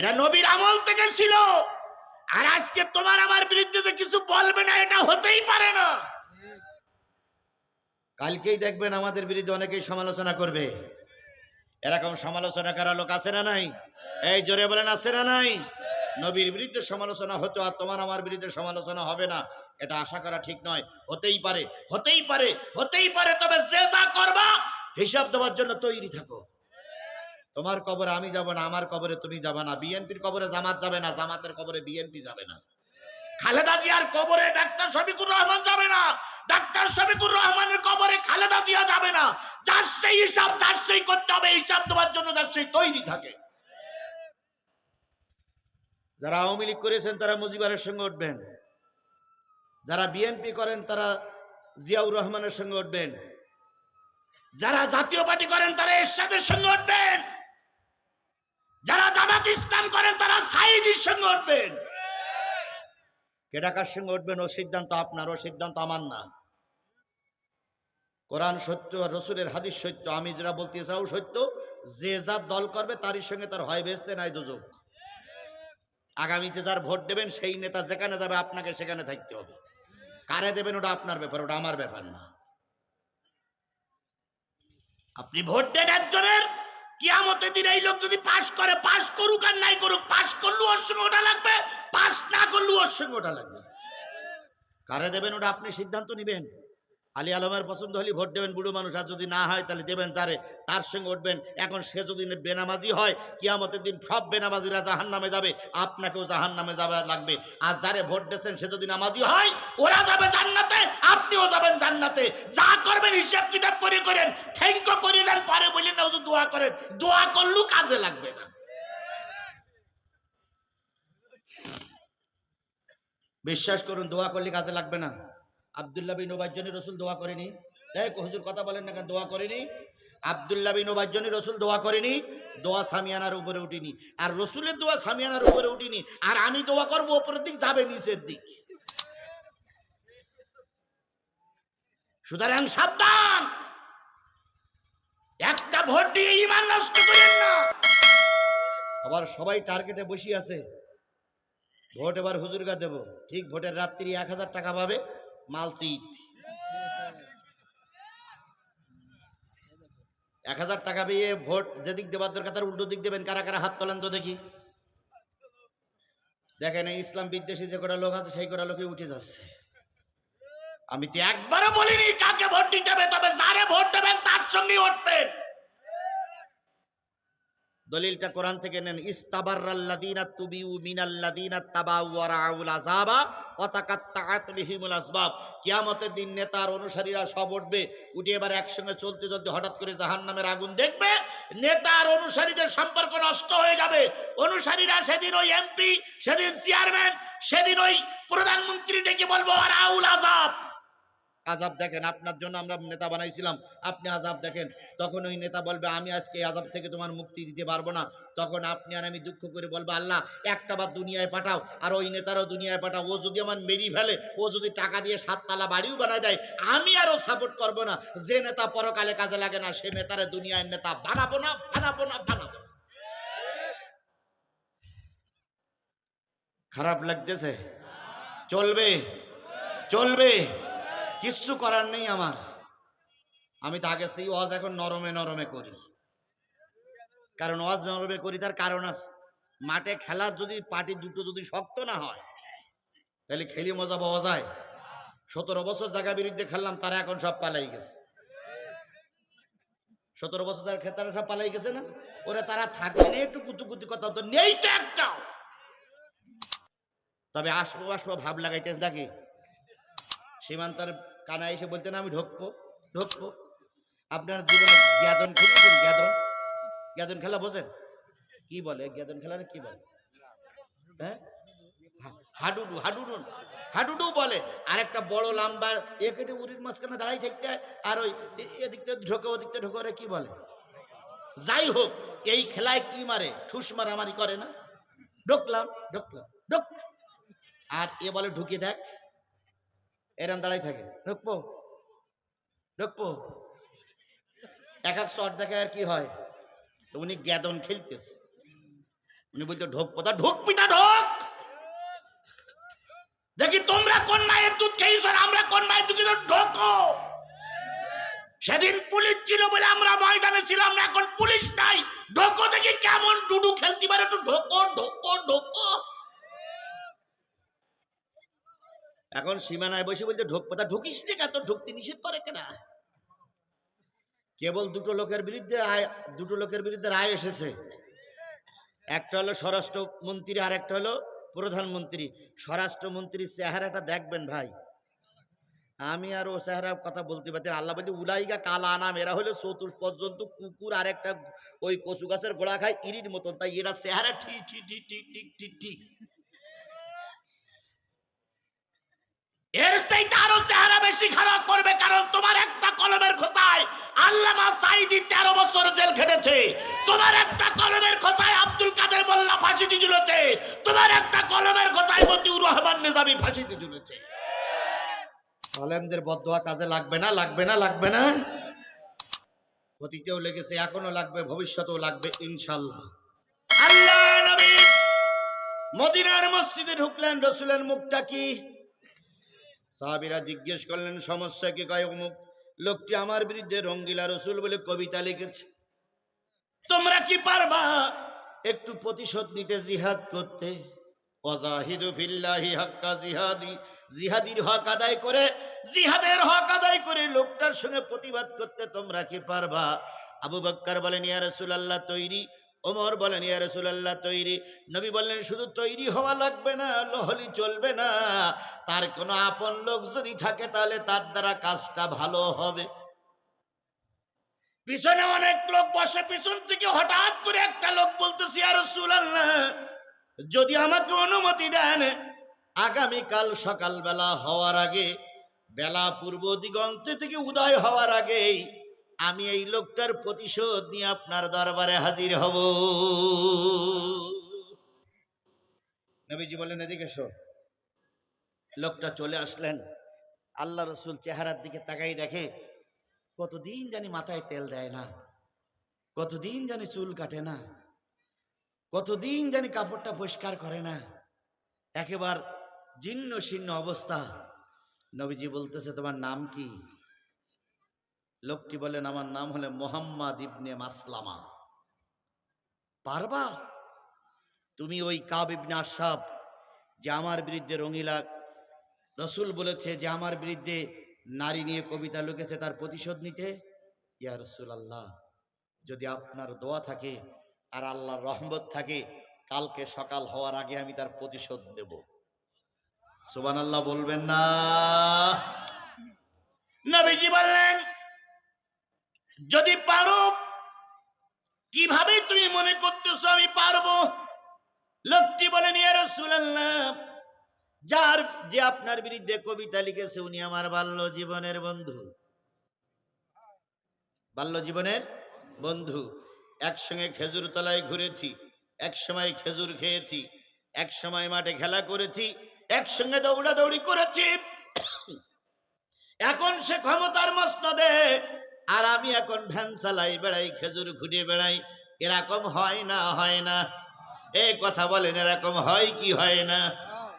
এটা নবীর আমল থেকে ছিল। আর আজকে তোমার আমার বিরুদ্ধে যে কিছু বলবে না, এটা হতেই পারে না। কালকেই দেখবেন আমাদের বিরুদ্ধে অনেকেই সমালোচনা করবে। এরকম সমালোচনা করা লোক আছে না নাই? এই জোরে বলেন, আছে না নাই? নবীর বিরুদ্ধে সমালোচনা হতো আর তোমার আমার বিরুদ্ধে সমালোচনা হবে না। এটা আশা করা ঠিক নয়। হতেই পারে হতেই পারে হতেই পারে, তবে যে যা করবা, হিসাব দেওয়ার জন্য তৈরি থাকো। তোমার কবরে আমি যাব না, আমার কবরে তুমি যাবে না। বিএনপির কবরে জামাত যাবে না, জামাতের কবরে বিএনপি যাবে না। খালেদা জিয়ার কবরে ডাক্তার শফিকুর রহমান যাবে না, ডাক্তার শফিকুর রহমানের কবরে খালেদা জিয়া যাবে না। যার সেই হিসাব, যার সেই করতে হবে হিসাব দেওয়ার জন্য যার সেই তৈরি থাকে। যারা আওয়ামী লীগ করেছেন, তারা মুজিবারের সঙ্গে উঠবেন। যারা বিএনপি করেন, তারা জিয়াউর রহমানের সঙ্গে উঠবেন। যারা জাতীয় পার্টি করেন, তারা এরশাদের সঙ্গে উঠবেন। যারা জামাত ইসলাম করেন, তারা সাইদির সঙ্গে উঠবেন। কেডাকার সঙ্গে উঠবেন, ও সিদ্ধান্ত আপনার, ও সিদ্ধান্ত আমার না। কোরআন সত্য রসুলের হাদিস সত্য, আমি যেটা বলতে চাও সত্য, যে যার দল করবে, তারই সঙ্গে তার হয় বেসতে নাই দুযোগ আগামীতে যার ভোট দেবেন, সেই নেতা যেখানে যাবে, আপনাকে সেখানে থাকতে হবে। কারে দেবেন, ওটা আপনার ব্যাপার, ওটা আমার ব্যাপার না। আপনি ভোট দেন একজনের কিয়ামতে দিন এই লোক যদি পাশ করে পাশ করুক আর নাই করুক পাশ করলু ওর সঙ্গে ওটা লাগবে পাশ না করলু ওর সঙ্গে ওটা লাগবে। কারে দেবেন ওটা? আপনি সিদ্ধান্ত নেবেন। আলী আলমের পছন্দ হলে ভোট দেবেন বুড়ো মানুষ, আর যদি না হয় তাহলে দেবেন যারে, তার সঙ্গে উঠবেন। এখন সে যদি বেনামাজি হয়, কিয়ামতের দিন সব বেনামাজিরা জাহান নামে যাবে, আপনাকেও জাহান নামে যাবে লাগবে। আর যারে ভোট দিয়েছেন, সে যদি নামাজি হয়, ওরা যাবে জান্নাতে, আপনিও যাবেন জান্নাতে। যা করবেন হিসাব কিতাব করে করেন, থ্যাংক করে দেন পরে বললেন, না দোয়া করেন। দোয়া করলেও কাজে লাগবে না। বিশ্বাস করুন, দোয়া করলে কাজে লাগবে না। আবদুল্লাহ বিন ওবার জন্য রসুল দোয়া করেনি। দেখ হুজুর কথা বলেন না কেন? দোয়া করেনি। আবদুল্লাহ বিন ওবার জন্য রসুল দোয়া করেনি। দোয়া সামিয়ানার উপরে উঠিনি। আর রসুলের দোয়া সামিয়ানার উপরে উঠিনি। আর আমি দোয়া করব, উপরের দিক যাবে, নিচের দিক। সুতরাং সাবধান। একটা ভোট দিয়ে ইমান নষ্ট করেন না। আবার সবাই টার্গেটে বসে আছে। ভোট এবার হুজুরগা দেব। ঠিক ভোটের রাত্রি এক হাজার টাকা পাবে। মালচিত। এক হাজার টাকা পেয়ে ভোট যেদিক দেবার দরকার, তার উল্টো দিক দেবেন কারা কারা হাত তোলেন তো দেখি। দেখেন ইসলাম বিদ্বেষী যে কটা লোক আছে, সেই কটা লোকে উঠে যাচ্ছে। আমি তো একবারও বলিনি কাকে ভোট দিতে হবে, তবে যারে ভোট দেবেন তার সঙ্গে উঠবেন। দলিলটা কোরআন থেকে নেন। কিয়ামতের দিন নেতার অনুসারীরা সব উঠবে, উঠে এবার একসঙ্গে চলতে চলতে হঠাৎ করে জাহান্নামের আগুন দেখবে, নেতার অনুসারীদের সম্পর্ক নষ্ট হয়ে যাবে। অনুসারীরা সেদিন ওই এমপি, সেদিন চেয়ারম্যান, সেদিন ওই প্রধানমন্ত্রী ডেকে বলব আর আউল আজাব দেখেন, আপনার জন্য আমরা নেতা বানাইছিলাম। আপনি আজাব দেখেন, তখন ওই নেতা বলবে, আমি আজকে এই আজাব থেকে তোমার মুক্তি দিতে পারব না। তখন আপনি আর আমি দুঃখ করে বলব, আল্লাহ, একটা বার দুনিয়ায় পাঠাও, আর ওই নেতারও দুনিয়ায় পাঠাও। ও যদি আমার মেরি ফেলে, ও যদি টাকা দিয়ে সাততলা বাড়িও বানায় দেয়, আমি আরও সাপোর্ট করব না। যে নেতা পরকালে কাজে লাগে না, সে নেতারে দুনিয়ায় নেতা বানাবো না বানাবো না বানাবো না। খারাপ লাগতেছে? চলবে? চলবে? কিচ্ছু করার নেই আমার। আমি তো আগে সেই ওয়াজ এখন নরমে নরমে করি। কারণ ওয়াজ নরমে করি, তার কারণ আছে, মাঠে খেলার যদি, পার্টি দুটো যদি শক্ত না হয়, তাহলে খেলি মজা পাওয়া যায়। সতেরো বছর জায়গা বিরুদ্ধে খেললাম, তারা এখন সব পালাই গেছে। সতেরো বছর তার খেতারা সব পালাই গেছে না? ওরা তারা থাকবে না একটু কুতুকুতি কথা তো নেই তো একটাও। তবে আসব আসব, ভাব লাগাইতেছে নাকি সীমান্তার কানা এসে বলতেন আমি ঢুকবো ঢুকবো। আপনার জীবনে জ্ঞাদন খেলেছেন? জ্ঞাদন জ্ঞাদন খেলা বোঝেন? কি বলে? জ্ঞাদন খেলার কি বলে? হ্যাঁ? হাডুডু হাডুডু হাডুডু বলে আর একটা বড় লম্বা এ কেটে উড়ির মাঝখানে দাঁড়াই থাকতে, আর ওই এদিকটা ঢোকে, ওদিকটা ঢোকে, ওরা কি বলে? যাই হোক, এই খেলায় কি মারে? ঠুস মারামারি করে না? ঢুকলাম ঢুকলাম, ঢুক। আর এ বলে ঢুকিয়ে দেখ। এরম দাঁড়াই থাকে। ঢুকবো? ঢুকবো? এক এক শট দেখে আর কি হয়? তো উনি গ্যাদন খেলতেছে। উনি বলতো, ঢোক পোতা, ঢোক পিতা, ঢোক! দেখি তোমরা কোন মায়ের দুধ খেয়েছ আর আমরা কোন মায়ের দুধ ঢোকো! সেদিন পুলিশ ছিল বলে আমরা ময়দানে ছিলাম না, এখন পুলিশ নাই। ঢোকো দেখি কেমন ডুডু খেলতে পারে, একটু ঢোকো ঢোকো ঢোকো। এখন সীমানায় বসে বলতে ঢোক পোতা ঢুকিস রে তো ঢুকতে নিষেধ করে কেনা? কেবল দুটো লোকের বিরুদ্ধে আয়, দুটো লোকের বিরুদ্ধে রায় এসেছে। একটা হলো স্বরাষ্ট্রমন্ত্রী আর একটা হলো প্রধানমন্ত্রী। স্বরাষ্ট্রমন্ত্রীর চেহারাটা দেখবেন ভাই। আমি আর ও চেহারার কথা বলতে পারছি না। আল্লাহ বলতে উলাইগা কালা আনাম, এরা হলো চতুর্থ পর্যন্ত কুকুর আর একটা ওই কচু গাছের গোড়া খায় ইরির মতন। তাই এরা চেহারা ঠিক ঠিক ঠিক ঠিক ঠিক ঠিক ঠিক এর সেইটা আরও চেহারা বেশি খারাপ করবে কারণ তোমার একটা কলমের খোঁচায় আল্লামা সাইদি তেরো বছর জেল খেটেছে। তোমার একটা কলমের খোঁচায় আব্দুল কাদের মোল্লা ফাঁসিতে ঝুলেছে। তোমার একটা কলমের খোঁচায় মতিউর রহমান নিজামী ফাঁসিতে ঝুলেছে। আলেমদের বদোয়া কাজে লাগবে না লাগবে না লাগবে না। অতীতেও লেগেছে এখনও লাগবে, ভবিষ্যতেও লাগবে ইনশাল্লাহ আল্লাহ নবী মদিনার মসজিদে ঢুকলেন, রসুলের মুখটা কি? সাহাবিরা জিজ্ঞেস করলেন, সমস্যা কি? কয়, অমুক লোকটি আমার বিরুদ্ধে রঙ্গিলা রসুল বলে কবিতা লিখেছে। তোমরা কি পারবা একটু প্রতিশোধ নিতে জিহাদ করতে? অজাহিদু ফিল্লাহি হাক্কা জিহাদি। জিহাদির হক আদায় করে, জিহাদের হক আদায় করে লোকটার সঙ্গে প্রতিবাদ করতে তোমরা কি পারবা? আবু বক্কর বলেন, ইয়া রাসূলুল্লাহ, তৈরি ওমর বলেন, ইয়া রাসূলুল্লাহ, তৈরি। নবী বললেন, শুধু তৈরি হওয়া লাগবে না লহলি চলবে না। তার কোনো আপন লোক যদি থাকে, তাহলে তার দ্বারা কাজটা ভালো হবে। পিছনে অনেক লোক বসে, পিছন থেকে হঠাৎ করে একটা লোক বলতেছি আর রাসূলুল্লাহ, যদি আমাকে অনুমতি দেন, আগামীকাল সকালবেলা হওয়ার আগে, বেলা পূর্ব দিগন্তে থেকে উদয় হওয়ার আগেই আমি এই লোকটার প্রতিশোধ নিয়ে আপনার দরবারে হাজির হব। নবীজি বলেন এদিকে এসো। লোকটা চলে আসলেন। আল্লাহ রসুল চেহারার দিকে তাকাই দেখে, কতদিন জানি মাথায় তেল দেয় না, কতদিন জানি চুল কাটে না, কতদিন জানি কাপড়টা পরিষ্কার করে না, একেবার জীর্ণ শীর্ণ অবস্থা। নবীজি বলতেছে, তোমার নাম কি? লোকটি বলেন আমার নাম হলে মোহাম্মদ ইবনে মাসলামা। পারবা? তুমি ওই কাব ইবনে আশাব যে আমার বিরুদ্ধে রঙিলা রসুল বলেছে যে আমার বিরুদ্ধে নারী নিয়ে কবিতা লিখেছে, তার প্রতিশোধ নিতে? ইয়া রসুল আল্লাহ যদি আপনার দোয়া থাকে আর আল্লাহর রহমত থাকে, কালকে সকাল হওয়ার আগে আমি তার প্রতিশোধ দেব সুবান আল্লাহ বলবেন না। নবীজি বললেন যদি পারো কীভাবে তুমি মনে করতেছো আমি পারব? লোকটি বলেন যার যে আপনার বিরুদ্ধে কবিতা লিখেছে, উনি আমার বাল্য জীবনের বন্ধু। বাল্য জীবনের বন্ধু। একসঙ্গে খেজুর তলায় ঘুরেছি এক সময় খেজুর খেয়েছি এক সময় মাঠে খেলা করেছি, একসঙ্গে দৌড়াদৌড়ি করেছি। এখন সে ক্ষমতার মসনদে আর আমি এখন ভ্যান চালাই বেড়াই, খেজুর ঘুরে বেড়াই। এরকম হয় না হয় না। এই কথা বলেন, এরকম হয় কি হয় না?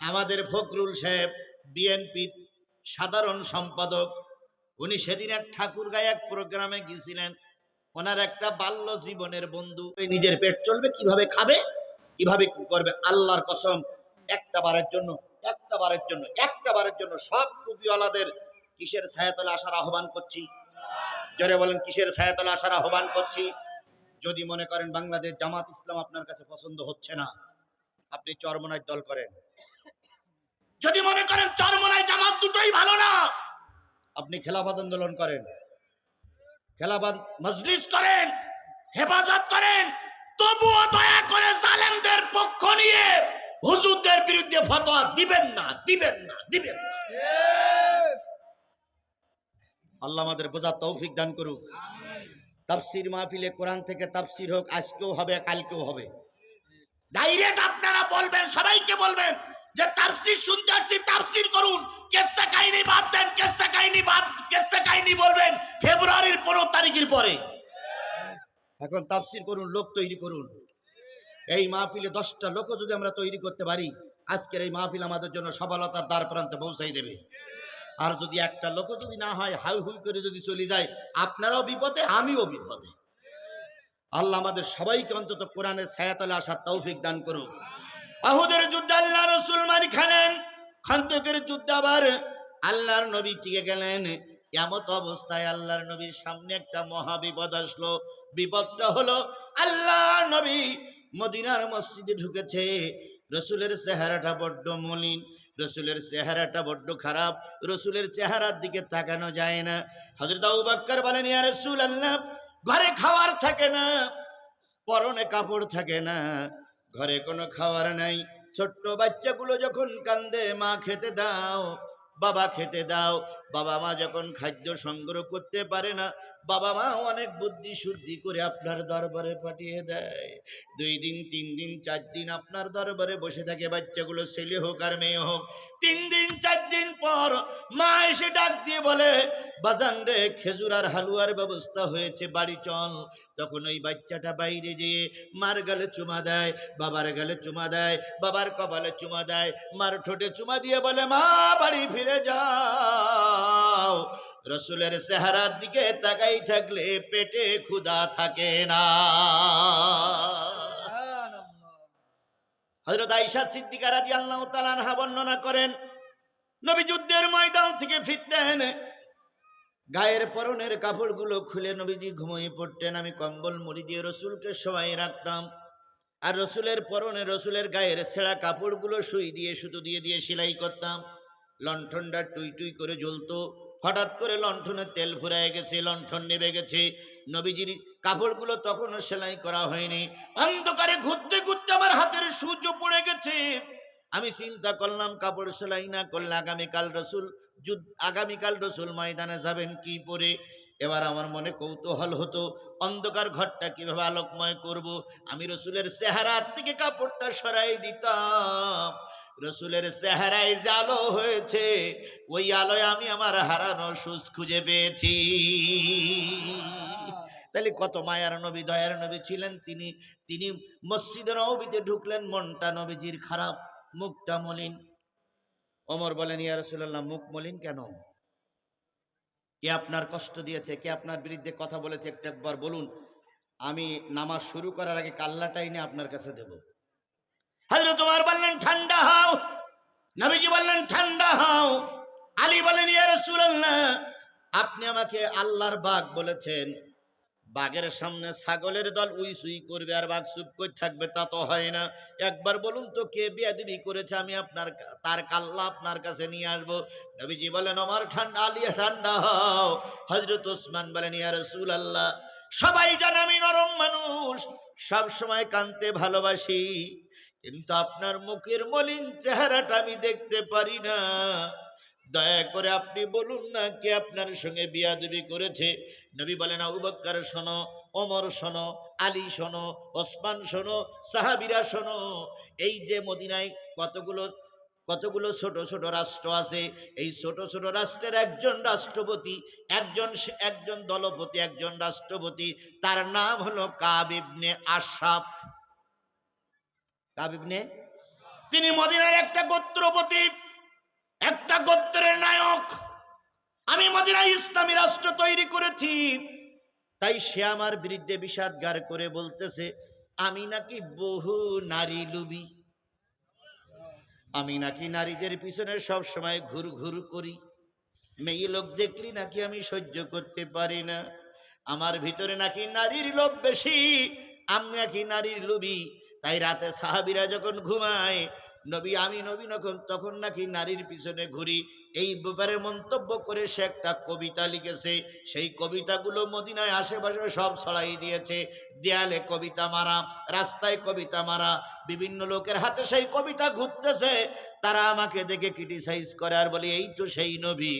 আমাদের ফখরুল সাহেব, বিএনপির সাধারণ সম্পাদক, উনি সেদিন এক ঠাকুর গায়ে এক প্রোগ্রামে গিয়েছিলেন। ওনার একটা বাল্য জীবনের বন্ধু। নিজের পেট চলবে, কীভাবে খাবে, কীভাবে করবে, আল্লাহর কসম, একটা বারের জন্য, একটা বারের জন্য, একটা বারের জন্য সব টুপিওয়ালাদের কিসের ছায়াতলে আসার আহ্বান করছি। জোরে বলেন, কিসের ছায়াতলে আসার আহ্বান করছি? যদি মনে করেন বাংলাদেশ জামাত ইসলাম আপনার কাছে পছন্দ হচ্ছে না, আপনি চরমনায় দল করেন। যদি মনে করেন চরমনায় জামাত দুটোই ভালো না, আপনি খেলাফত আন্দোলন করেন, খেলাফত মজলিস করেন, হেফাজত করেন, তবুও দয়া করে জালেমদের পক্ষ নিয়ে হুজুরদের বিরুদ্ধে ফতোয়া দিবেন না দিবেন না দিবেন না। আল্লাহ আমাদের বোঝার তৌফিক দান করুক। তাফসির মাহফিলে কোরআন থেকে তাফসির হোক, আজকেও হবে, কালকেও হবে। ডাইরেক্ট আপনারা বলবেন, সবাইকে বলবেন যে তাফসির শুনতে আসছি, তাফসির করুন। কেসা কাহিনী বাদ দেন, কেসা কাহিনী বাদ, কেসা কাহিনী বলবেন ফেব্রুয়ারির পনেরো তারিখের পরে। এখন তাফসির করুন, লোক তৈরি করুন। এই মাহফিলে দশটা লোকও যদি আমরা তৈরি করতে পারি, আজকের এই মাহফিল আমাদের জন্য সফলতার দ্বার প্রান্তে পৌঁছাই দেবে। আর যদি একটা লোকও যদি না হয়, হাই হুই করে যদি চলে যায়, আপনারাও বিপদে, আমিও বিপদে। আল্লাহ আমাদের সবাইকে অন্তত কোরআনের ছায়াতলে আসার তৌফিক দান করুক। আহুদের যুদ্ধে আল্লাহ রসুল মারি খেলেন, খান্তকের যুদ্ধ আবার আল্লাহর নবী টিকে গেলেন। এমত অবস্থায় আল্লাহর নবীর সামনে একটা মহা বিপদ আসলো। বিপদটা হলো আল্লাহর নবী মদিনার মসজিদে ঢুকেছে। রসুলের চেহারাটা বড্ড মলিন। রসুলের চেহারাটা বড্ড খারাপ, রসুলের চেহারার দিকে তাকানো যায় না। হজরত বাক্কার বলেন, ইয়া রসুল আল্লাহ ঘরে খাওয়ার থাকে না, পরনে কাপড় থাকে না, ঘরে কোনো খাবার নাই। ছোট্ট বাচ্চাগুলো যখন কান্দে, মা খেতে দাও বাবা খেতে দাও। বাবা মা যখন খাদ্য সংগ্রহ করতে পারে না, বাবা মা অনেক বুদ্ধি শুদ্ধি করে আপনার দরবারে পাঠিয়ে দেয়। দুই দিন, তিন দিন, চার দিন আপনার দরবারে বসে থাকে, বাচ্চাগুলো ছেলে হোক আর মেয়ে হোক। তিন দিন, চার দিন পর মা এসে ডাক দিয়ে বলে, বাজান রে, খেজুর আর হালুয়ার ব্যবস্থা হয়েছে, বাড়ি চল। তখন ওই বাচ্চাটা বাইরে যেয়ে মার গালে চুমা দেয়, বাবার গালে চুমা দেয়, বাবার কপালে চুমা দেয়, মার ঠোঁটে চুমা দিয়ে বলে, মা, বাড়ি ফিরে যাও। রসুলের চেহারার দিকে তাকাই থাকলে পেটে ক্ষুধা থাকে না। হজরত আইসা সিদ্দিকা রাজি আল্লাহ তালানহা বর্ণনা করেন, নবী যুদ্ধের ময়দান থেকে ফিরতেন গায়ের পরনের কাপড়গুলো খুলে নবীজি ঘুমিয়ে পড়তেন। আমি কম্বল, মুড়ি দিয়ে রসুলকে সবাই রাখতাম। আর রসুলের পরনে রসুলের গায়ের ছেঁড়া কাপড়গুলো সুই দিয়ে, সুতো দিয়ে দিয়ে সেলাই করতাম। লণ্ঠনটা টুই টুই করে জ্বলতো। হঠাৎ করে লণ্ঠনে তেল ফুরায় গেছে, লণ্ঠন নেবে গেছে। নবীজির কাপড়গুলো তখনও সেলাই করা হয়নি। অন্ধকারে ঘুরতে ঘুরতে আমার হাতের সূর্য পড়ে গেছে। আমি চিন্তা করলাম, কাপড় সেলাই না করলে আগামীকাল রসুল যুদ্ধ, আগামীকাল রসুল ময়দানে যাবেন কি পরে? এবার আমার মনে কৌতূহল হতো, অন্ধকার ঘরটা কীভাবে আলোকময় করব? আমি রসুলের চেহারার থেকে কাপড়টা সরাই দিতাম। রসুলের চেহারায় আলো হয়েছে, ওই আলোয় আমি আমার হারানো সুস খুঁজে পেয়েছি। তাহলে কত মায়ার নবী, দয়ার নবী ছিলেন তিনি। তিনি মসজিদের নবীতে ঢুকলেন, মনটা নবীজির খারাপ, মুখটা মলিন। অমর বলেন, ইয়া রসুল্লাহ মুখ মলিন কেন? কে আপনার কষ্ট দিয়েছে? কে আপনার বিরুদ্ধে কথা বলেছে? একটু একবার বলুন। আমি নামাজ শুরু করার আগে কাল্লাটা এনে আপনার কাছে দেব। হাজরত তোমার বললেন, ঠান্ডা হও। নবীজি বললেন, ঠান্ডা হও। আলী বলেন, ইয়া রাসূলুল্লাহ, আপনি আমাকে আল্লাহর বাঘ বলেছেন। বাঘের সামনে ছাগলের দল উই সুই করবে আর বাঘ চুপ করে থাকবে, তা তো হয় না। একবার বলুন তো কে বিয়াদিবি করেছে, আমি আপনার তার কাল্লা আপনার কাছে নিয়ে আসব। নবীজি বলেন আমার ঠান্ডা আলিয়া ঠান্ডা হও। হজরত ওসমান বলেন, ইয়া রসুল আল্লাহ সবাই জান আমি নরম মানুষ, সব সময় কানতে ভালোবাসি, কিন্তু আপনার মুখের মলিন চেহারাটা আমি দেখতে পারি না। দয়া করে আপনি বলুন না কে আপনার সঙ্গে বিয়াদবি করেছে? নবী বলেন, আবু বক্কর শোনো, ওমর শোনো, আলী শোনো, ওসমান শোনো, সাহাবিরা শোনো। এই যে মদিনায় কতগুলো কতগুলো ছোট ছোট রাষ্ট্র আছে, এই ছোট ছোট রাষ্ট্রের একজন রাষ্ট্রপতি, একজন একজন দলপতি, একজন রাষ্ট্রপতি, তার নাম হলো কাবিবনে আশাফ কাবিবনে তিনি মদিনার একটা গোত্রপতি। একটা গোত্রের নায়ক। আমি মদিনায় ইসলামী রাষ্ট্র তৈরি করেছি। তাই সে আমার বিরুদ্ধে বিষাদগার করে বলতেছে, আমি নাকি বহু নারী লুবি। আমি নাকি নারীদের পিছনে সব সময় ঘুর ঘুর করি। মেয়ে লোক দেখলি নাকি আমি সহ্য করতে পারি না। আমার ভিতরে নাকি নারীর লোভ বেশি, আমি নাকি নারীর লোভী তাই রাতে সাহাবিরা যখন ঘুমায় নবী আমি নবী নখন, তখন নাকি নারীর পিছনে ঘুরি। এই ব্যাপারে মন্তব্য করে সে একটা কবিতা লিখেছে। সেই কবিতাগুলো মদিনায় আশেপাশে সব ছড়াই দিয়েছে। দেয়ালে কবিতা মারা, রাস্তায় কবিতা মারা, বিভিন্ন লোকের হাতে সেই কবিতা ঘুরতেছে। তারা আমাকে দেখে ক্রিটিসাইজ করে আর বলে, এই তো সেই নবী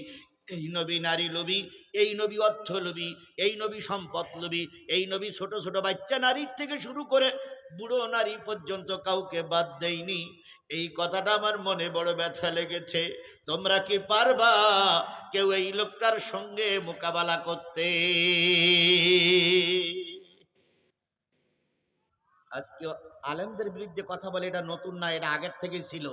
এই নবী নারী লোভী, এই নবী অর্থ লোভী, এই নবী সম্পদ লোভী, এই নবী ছোট ছোট বাচ্চা নারীর থেকে শুরু করে বুড়ো নারী পর্যন্ত কাউকে বাদ দেয়নি। এই কথাটা আমার মনে বড় ব্যথা লেগেছে। তোমরা কি পারবা কেউ এই লোকটার সঙ্গে মোকাবেলা করতে? আজকে আলেমদের বিরুদ্ধে কথা বলে এটা নতুন না, এটা আগের থেকেই ছিল।